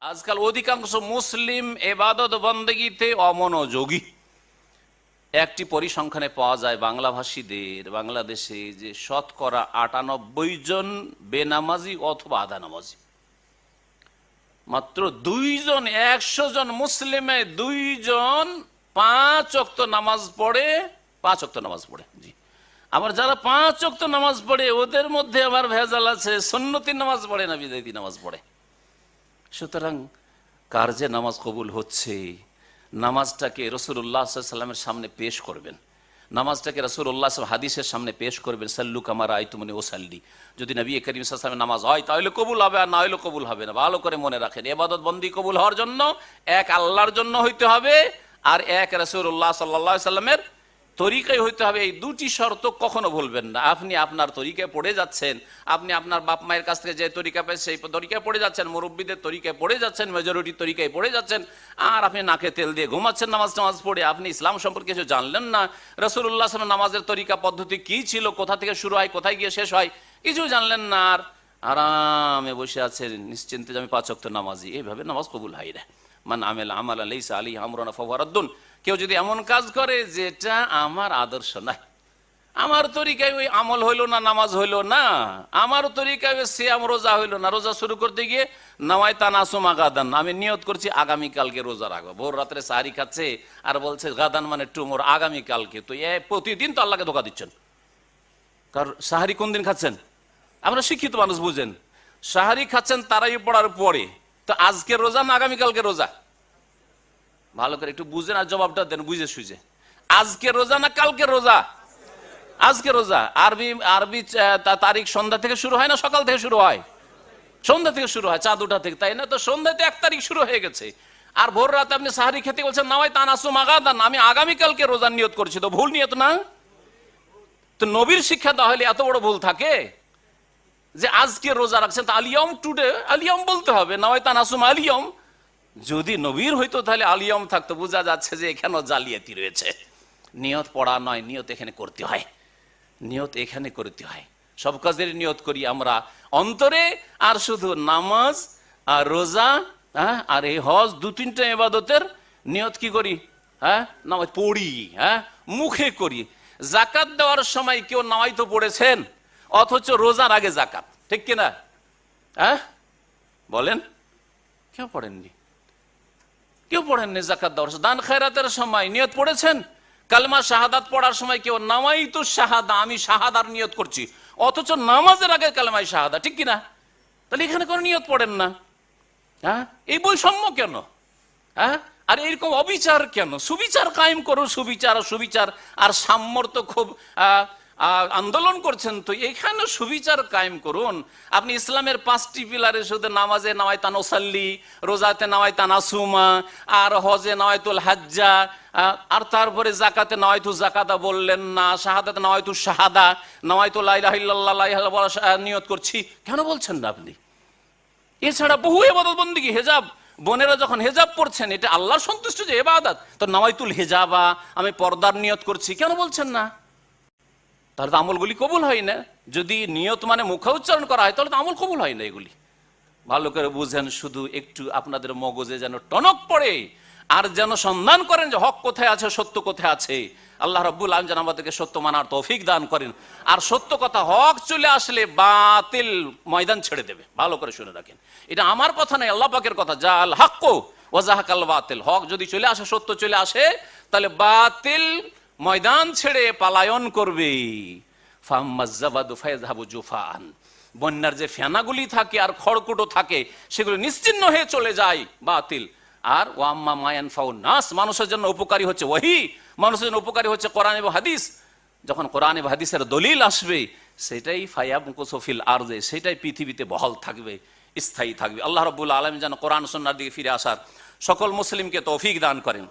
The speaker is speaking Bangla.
আজকাল অধিকাংশ মুসলিম এবাদত বন্দেগীতে অমনোযোগী। একটি পরিসংখ্যানে পাওয়া যায় বাংলাভাষীদের, বাংলাদেশে যে শতকরা আটানব্বই জন বেনামাজি অথবা আধা নামাজি মাত্র দুইজন একশো জন মুসলিমে দুইজন পাঁচ অক্ত নামাজ পড়ে, পাঁচ অক্ত নামাজ পড়ে, জি। আবার যারা পাঁচ অক্ত নামাজ পড়ে, ওদের মধ্যে আবার ভেজাল আছে। সন্নতি নামাজ পড়ে না, বিদায়ী নামাজ পড়ে। সুতরাং কার যে নামাজ কবুল হচ্ছে, নামাজটাকে রসুল্লাহ সাল্লামের সামনে পেশ করবেন। নামাজটাকে রসুল্লাহ হাদিসের সামনে পেশ করবেন, সাল্লুক আমার আয়তুমনি ও সাল্লি যদি নবী করিম সাল্লামের নামাজ হয়, তাহলে কবুল হবে, আর না হলে কবুল হবে না। ভালো করে মনে রাখেন এবাদত বন্দি কবুল হওয়ার জন্য এক আল্লাহর জন্য হইতে হবে, আর এক রসুল্লাহ সাল্লাহ সাল্লামের তরিকায় হইতে হবে এই দুটি শর্ত কখনো ভুলবেন না। আপনি আপনার তরিকায় পড়ে যাচ্ছেন, আপনি আপনার বাপ মায়ের কাছ থেকে যে তরিকা পেয়ে সেই তরিকায় পড়ে যাচ্ছেন, মুরব্বীদের তরিকায় পড়ে যাচ্ছেন মেজরিটির তরিকায় পড়ে যাচ্ছেন, আর আপনি নাকে তেল দিয়ে ঘুমাচ্ছেন নামাজ টামাজ পড়ে, আপনি ইসলাম সম্পর্কে কিছু জানলেন না। রসুল্লাহ সালাম নামাজের তরিকা, পদ্ধতি কি ছিল, কোথা থেকে শুরু হয়, কোথায় গিয়ে শেষ হয়, কিছু জানলেন না। আর আরামে বসে আছেন, নিশ্চিন্তে আমি পাঁচক্ত নামাজি, এইভাবে নামাজ কবুল হয় রে মান আমেল আমাল আলাইসা আলী আমরানা ফওয়ারাদ্দুন কেউ যদি এমন কাজ করে যেটা আমার আদর্শ নাই। আমার তরিকায় ওই আমল হইল না, নামাজ হইল না। আমার তরিকায় ওই সিয়াম, রোজা হইল না। রোজা শুরু করতে গিয়ে নামাই তানাসুমা গাদান। আমি নিয়ত করছি আগামীকালকে রোজা রাখব। ভোর রাত্রে সাহারি খাচ্ছে আর বলছে গাদান মানে টুমোর আগামীকালকে তো এ প্রতিদিন তো আল্লাহকে ধোকা দিচ্ছেন। কারণ সাহারি কোন দিন খাচ্ছেন? আমরা শিক্ষিত মানুষ বুঝেন। সাহারি খাচ্ছেন তারাই পড়ার পরে। তো আজকের রোজা না আগামীকালকে রোজা? ভালো করে একটু বুঝেন আর জবাবটা দেন, বুঝে সুঝে। আজকে রোজা না কালকে রোজা? আজকে রোজা। আরবি আরবি তারিখ সন্ধ্যা থেকে শুরু হয় না সকাল থেকে শুরু হয়? সন্ধ্যা থেকে শুরু হয়, চাঁদ উঠা থেকে, তাই না? তো সন্ধ্যাতে এক তারিখ শুরু হয়ে গেছে। আর ভোর রাতে আপনি সাহারি খেতে বলছেন নামাই তানাসু মাগাদান আমি আগামীকালকে রোজার নিয়ত করছি। তো ভুল নিয়ত না? তো নবীর শিক্ষা তাহলে এত বড় ভুল থাকে? যে আজকে রোজা রাখছেন, তা আলিয়ম টুডে আলিয়ম বলতে হবে নয় তানাসুম আলিয়ম যদি নবীর হইতো, তাহলে আলিয়ম থাকতো, বোঝা যাচ্ছে যে এখানেও জালিয়াতি রয়েছে। নিয়ত পড়া নয়, নিয়ত এখানে করতে হয়। নিয়ত এখানে করতে হয়। সব কাজের নিয়ত করি আমরা। অন্তরে আর শুধু নামাজ আর রোজা হ্যাঁ আর এই হজ, দু তিনটা এবাদতের নিয়ত কি করি? হ্যাঁ নামাজ পড়ি হ্যাঁ মুখে করি। জাকাত দেওয়ার সময় কেউ নামাই তো পড়েছেন? অথচ রোজার আগে জাকাত ঠিক কিনা? হ্যাঁ? বলেন কেউ পড়েননি। কেউ পড়েননি জাকাত দেওয়ার দান খেরাতের সময় নিয়ত পড়েছেন? কালমা শাহাদাত পড়ার সময় কেউ নামাই তো শাহাদা আমি শাহাদার নিয়ত করছি। অথচ নামাজের আগে কালমাই শাহাদা ঠিক কিনা? তাহলে এখানে কোনো নিয়ত পড়েন না। হ্যাঁ? এই বৈষম্য কেন? হ্যাঁ? আর এরকম অবিচার কেন? সুবিচার কায়েম করুন সুবিচার সুবিচার আর সাম্যর তো খুব আহ, আন্দোলন করছেন তো এখানে সুবিচার কায়েম করুন। আপনি ইসলামের পাঁচটি পিলারে শুধু নামাজে নামাই তান ওসাল্লি, রোজাতে নামাই তান আসুমা, আর হজে নাওয়াইতুল হাজ্জা আর তারপরে জাকাতে নাওয়াইতু জাকাতা বললেন না, শাহাদাতে নাওয়াইতু শাহাদা নাওয়াইতু লাইলাহ নিয়ত করছি। কেন বলছেন না আপনি? এছাড়া বহু এবাদত বন্দিগি হেজাব? বোনেরা যখন হেজাব পড়ছেন, এটা আল্লাহ সন্তুষ্ট যে এবাদত তো নওয়াইতুল হেজাবা, আমি পর্দার নিয়ত করছি, কেন বলছেন না? তাহলে তো আমলগুলি কবুল হয় না। যদি নিয়ত মানে মুখে উচ্চারণ করা হয়, তাহলে তো আমল কবুল হয় না এগুলি। ভালো করে বুঝেন, শুধু একটু আপনাদের মগজে যেন টনক পড়ে, আর যেন সন্ধান করেন যে হক কোথায় আছে, সত্য কোথায় আছে। আল্লাহ রব্বুল আলম যেন আমাদেরকে সত্য মানার তৌফিক দান করেন। আর সত্য কথা, হক চলে আসলে বাতিল ময়দান ছেড়ে দেবে। ভালো করে শুনে রাখেন। এটা আমার কথা নয়, আল্লাহ পাকের কথা। যা আল হাক্ক ওয়াজাহাকাল বাতিল। হক যদি চলে আসে, সত্য চলে আসে, তাহলে বাতিল ময়দান ছেড়ে পালায়ন করবে। বন্যার যে ফেনাগুলি থাকে আর খড়কুটো থাকে, সেগুলো নিশ্চিন্ন হয়ে চলে যায়, বাতিল। আর ওয়াম্মা মায়ান ফাউ নাস, মানুষের জন্য উপকারী হচ্ছে ওহি মানুষের জন্য উপকারী হচ্ছে কোরআন এবং হাদিস। যখন কোরআন এবং হাদিসের দলিল আসবে, সেটাই ফায়াব মুকুসফিল আরজে সেটাই পৃথিবীতে বহাল থাকবে, স্থায়ী থাকবে। আল্লাহ রব্বুল আলম যেন কোরআন সন্ন্যার দিকে ফিরে আসার সকল মুসলিমকে তৌফিক দান করেন।